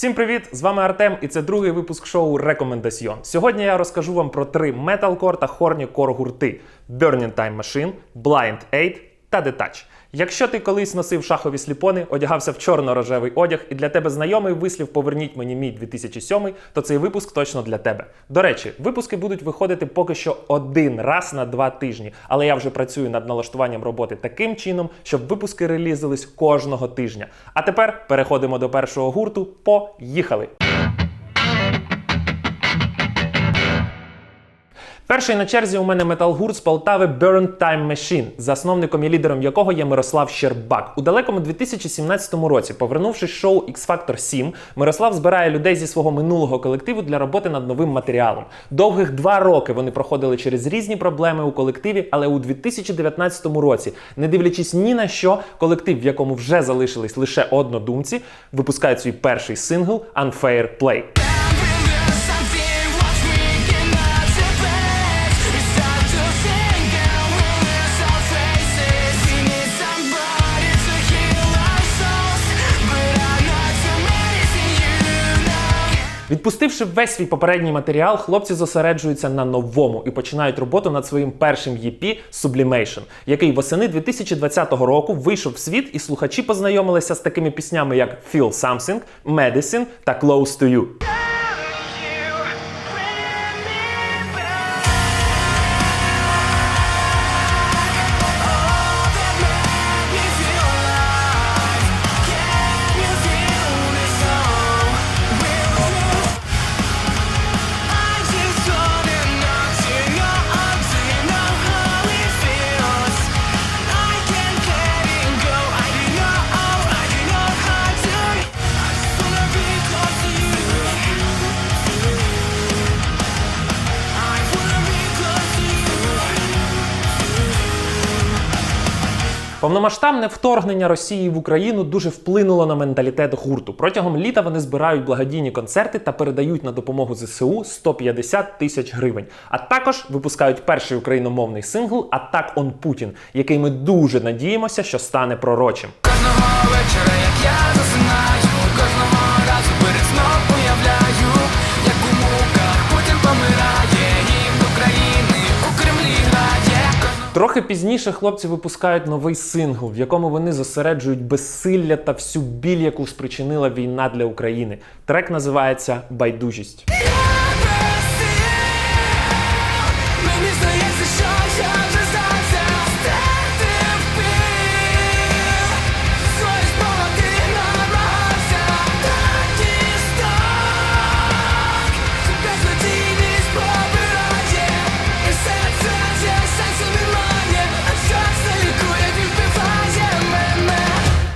Всім привіт! З вами Артем, і це другий випуск шоу Рекомендаціон. Сьогодні я розкажу вам про три металкор та хорні кор гурти: Burning Time Machine, Blind Aid та Detach. Якщо ти колись носив шахові сліпони, одягався в чорно-рожевий одяг, і для тебе знайомий вислів Поверніть мені мій 2007, то цей випуск точно для тебе. До речі, випуски будуть виходити поки що один раз на два тижні, але я вже працюю над налаштуванням роботи таким чином, щоб випуски релізились кожного тижня. А тепер переходимо до першого гурту. Поїхали! Перший на черзі у мене метал-гурт з Полтави Burn Time Machine, засновником і лідером якого є Мирослав Щербак. У далекому 2017 році, повернувшись шоу X Factor 7, Мирослав збирає людей зі свого минулого колективу для роботи над новим матеріалом. Довгих два роки вони проходили через різні проблеми у колективі, але у 2019 році, не дивлячись ні на що, колектив, в якому вже залишились лише однодумці, випускає свій перший сингл Unfair Play. Відпустивши весь свій попередній матеріал, хлопці зосереджуються на новому і починають роботу над своїм першим EP Sublimation, який восени 2020 року вийшов в світ, і слухачі познайомилися з такими піснями, як Feel Something, Medicine та Close to You. Повномасштабне вторгнення Росії в Україну дуже вплинуло на менталітет гурту. Протягом літа вони збирають благодійні концерти та передають на допомогу ЗСУ 150 тисяч гривень. А також випускають перший україномовний сингл Атак он Путін, який ми дуже надіємося, що стане пророчим. Кожного вечора, як я засинаю, кожного разу перед сном Трохи пізніше хлопці випускають новий сингл, в якому вони зосереджують безсилля та всю біль, яку спричинила війна для України. Трек називається Байдужість. Мені здається, що я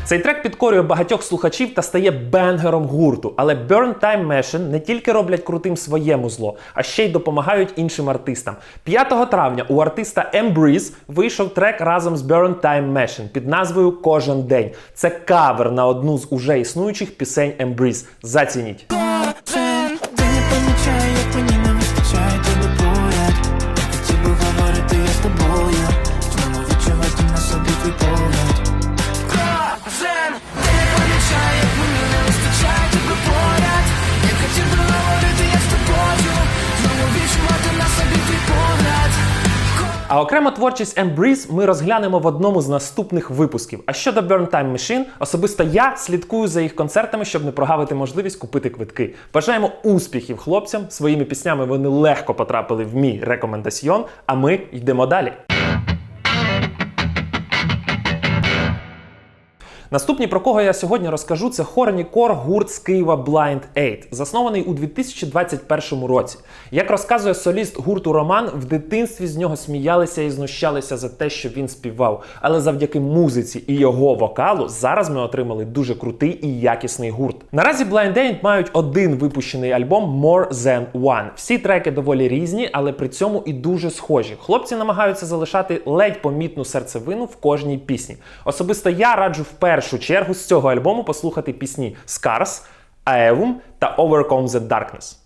Цей трек підкорює багатьох слухачів та стає бенгером гурту. Але Burn Time Machine не тільки роблять крутим своєму зло, а ще й допомагають іншим артистам. 5 травня у артиста Embreeze вийшов трек разом з Burn Time Machine під назвою Кожен день. Це кавер на одну з уже існуючих пісень Embreeze. Зацініть. А окремо творчість Embrace ми розглянемо в одному з наступних випусків. А щодо Burn Time Machine, особисто я слідкую за їх концертами, щоб не прогавити можливість купити квитки. Бажаємо успіхів хлопцям. Своїми піснями вони легко потрапили в мій рекомендаціон, а ми йдемо далі. Наступні, про кого я сьогодні розкажу, це хорні кор гурт з Києва Blind 8, заснований у 2021 році. Як розказує соліст гурту Роман, в дитинстві з нього сміялися і знущалися за те, що він співав. Але завдяки музиці і його вокалу зараз ми отримали дуже крутий і якісний гурт. Наразі Blind 8 мають один випущений альбом More Than One. Всі треки доволі різні, але при цьому і дуже схожі. Хлопці намагаються залишати ледь помітну серцевину в кожній пісні. Особисто я раджу в першу чергу з цього альбому послухати пісні Scars, Aevum та Overcome the Darkness.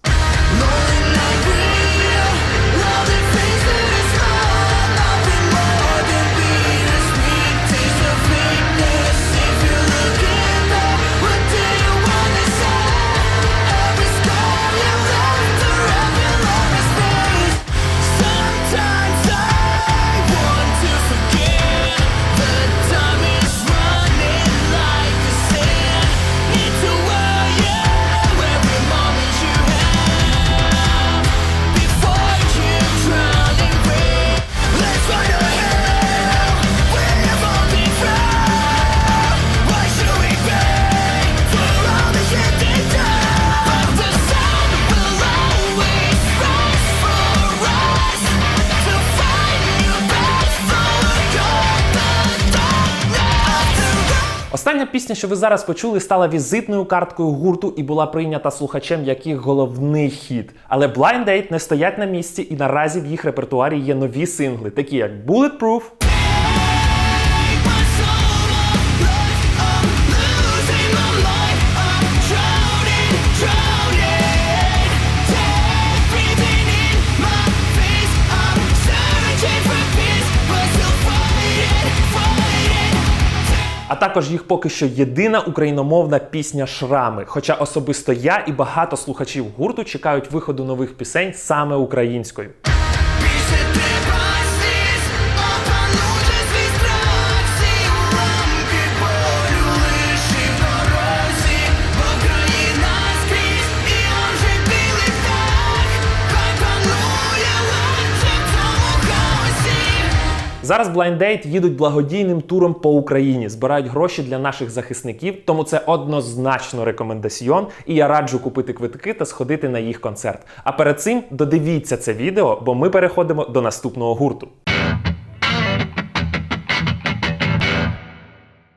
Остання пісня, що ви зараз почули, стала візитною карткою гурту і була прийнята слухачем як їх головний хіт. Але Blind Date не стоять на місці, і наразі в їх репертуарі є нові сингли, такі як Bulletproof, також їх поки що єдина україномовна пісня Шрами. Хоча особисто я і багато слухачів гурту чекають виходу нових пісень саме українською. Зараз Blind Date їдуть благодійним туром по Україні, збирають гроші для наших захисників, тому це однозначно рекомендаціон, і я раджу купити квитки та сходити на їх концерт. А перед цим додивіться це відео, бо ми переходимо до наступного гурту.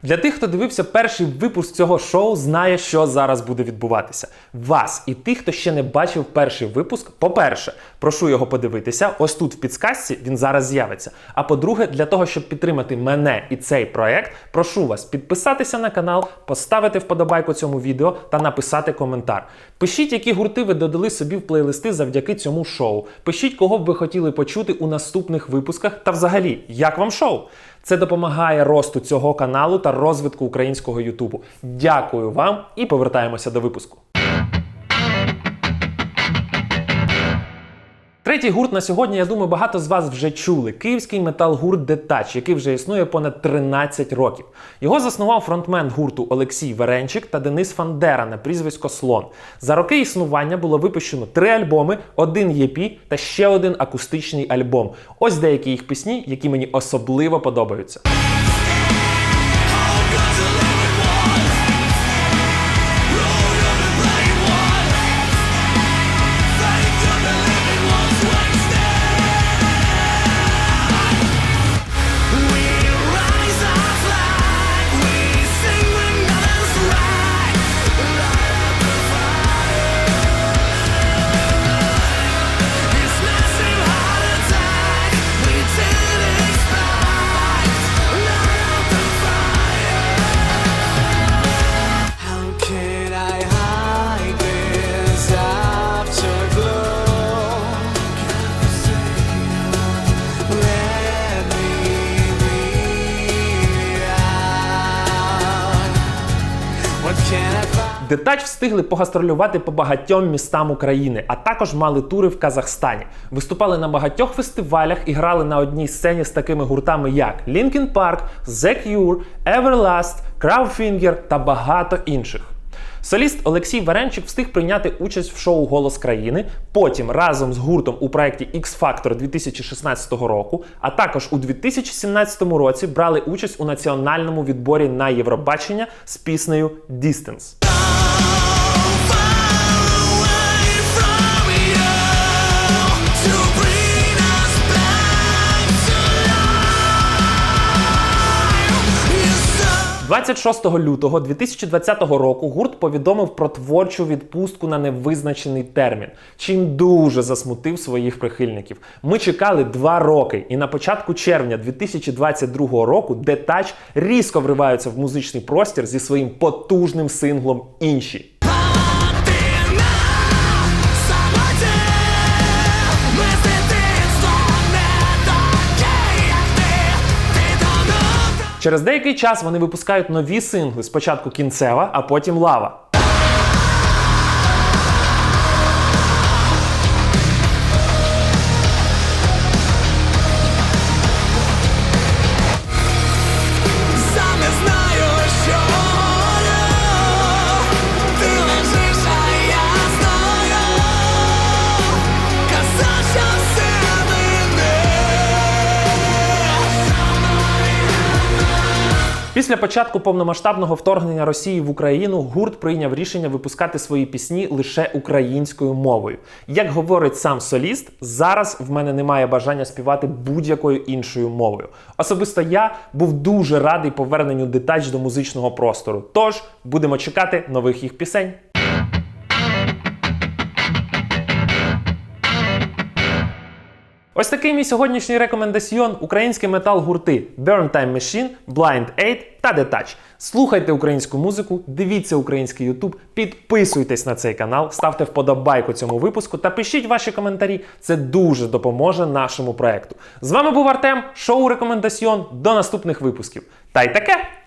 Для тих, хто дивився перший випуск цього шоу, знає, що зараз буде відбуватися. Вас і тих, хто ще не бачив перший випуск, по-перше, прошу його подивитися. Ось тут в підсказці він зараз з'явиться. А по-друге, для того, щоб підтримати мене і цей проект, прошу вас підписатися на канал, поставити вподобайку цьому відео та написати коментар. Пишіть, які гурти ви додали собі в плейлисти завдяки цьому шоу. Пишіть, кого б ви хотіли почути у наступних випусках, та взагалі, як вам шоу? Це допомагає росту цього каналу та розвитку українського Ютубу. Дякую вам і повертаємося до випуску. Третій гурт на сьогодні, я думаю, багато з вас вже чули. Київський метал-гурт Детач, який вже існує понад 13 років. Його заснував фронтмен гурту Олексій Веренчик та Денис Фандера на прізвисько Слон. За роки існування було випущено три альбоми, один EP та ще один акустичний альбом. Ось деякі їх пісні, які мені особливо подобаються. I? Детач встигли погастролювати по багатьом містам України, а також мали тури в Казахстані. Виступали на багатьох фестивалях і грали на одній сцені з такими гуртами, як Linkin Park, The Cure, Everlast, Crowfinger та багато інших. Соліст Олексій Варенчик встиг прийняти участь в шоу Голос країни. Потім разом з гуртом у проєкті X Factor 2016 року, а також у 2017 році брали участь у національному відборі на Євробачення з піснею Distance. 26 лютого 2020 року гурт повідомив про творчу відпустку на невизначений термін, чим дуже засмутив своїх прихильників. Ми чекали два роки, і на початку червня 2022 року Детач різко вриваються в музичний простір зі своїм потужним синглом Інші. Через деякий час вони випускають нові сингли: спочатку кінцева, а потім лава. Після початку повномасштабного вторгнення Росії в Україну гурт прийняв рішення випускати свої пісні лише українською мовою. Як говорить сам соліст, зараз в мене немає бажання співати будь-якою іншою мовою. Особисто я був дуже радий поверненню детач до музичного простору. Тож будемо чекати нових їх пісень. Ось такий мій сьогоднішній рекомендаціон український метал гурти Burn Time Machine, Blind 8 та Detach. Слухайте українську музику, дивіться український YouTube, підписуйтесь на цей канал, ставте вподобайку цьому випуску та пишіть ваші коментарі. Це дуже допоможе нашому проекту. З вами був Артем, шоу Рекомендаціон. До наступних випусків. Та й таке!